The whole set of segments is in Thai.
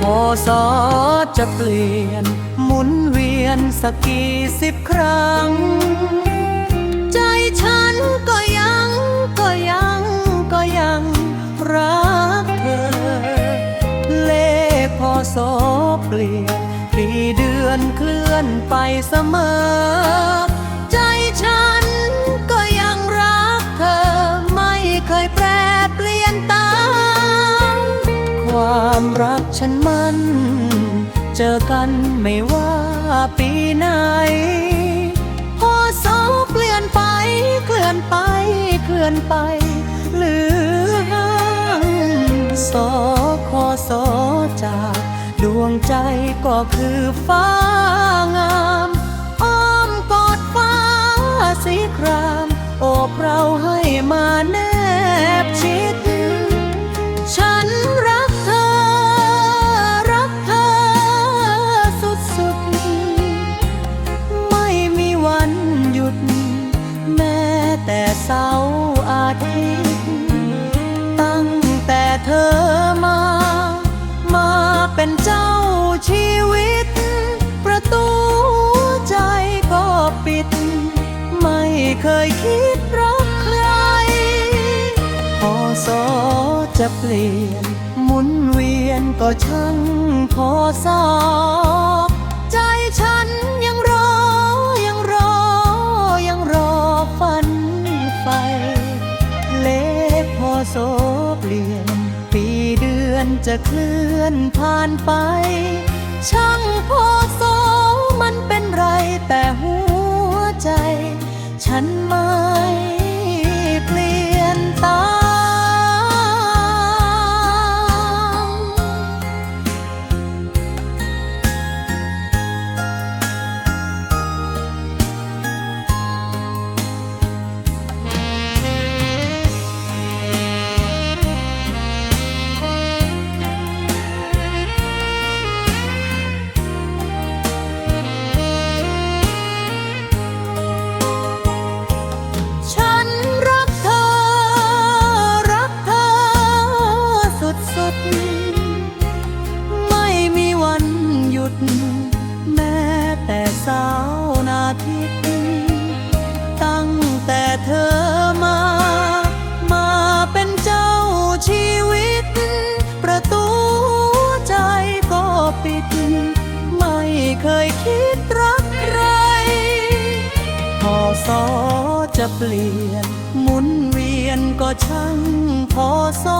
พศจะเปลี่ยน หมุนเวียนสักกี่สิบครั้ง ใจฉันก็ยังก็ยังก็ยังรักเธอ เลขพอโสเปลี่ยนปีเดือนเคลื่อนไปเสมอ รักฉันมัน เจอกันไม่ว่าปีไหน พอโสเปลี่ยนไปเคลื่อนไปเคลื่อนไป เหลือสอคอสอจากดวงใจก็คือฟ้างาม อ้อมกอดฟ้าสีคราม โอบเราให้ ด แม้แต่เสาร์อาทิตย์ ตั้งแต่เธอมา มาเป็นเจ้าชีวิต ประตูใจก็ปิด ไม่เคยคิดรักใคร พอสอจะเปลี่ยน หมุนเวียนก็ช่างพอสอ โสเปลี่ยน ปีเดือนจะเคลื่อนผ่านไป ช่างพอโส ทิตย์ตั้งแต่เธอมา มาเป็นเจ้าชีวิต ประตูใจก็ปิด ไม่เคยคิดรักใคร พอสอจะเปลี่ยน หมุนเวียนก็ช่างพอสอ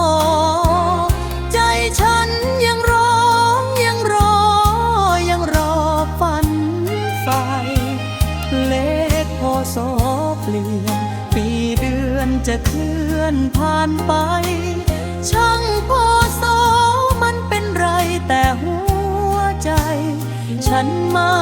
ลี่ยนปีเดือนจะเคลื่อนผ่านไป ช่างพอสอมันเป็นไรแต่หัวใจ ฉันไม่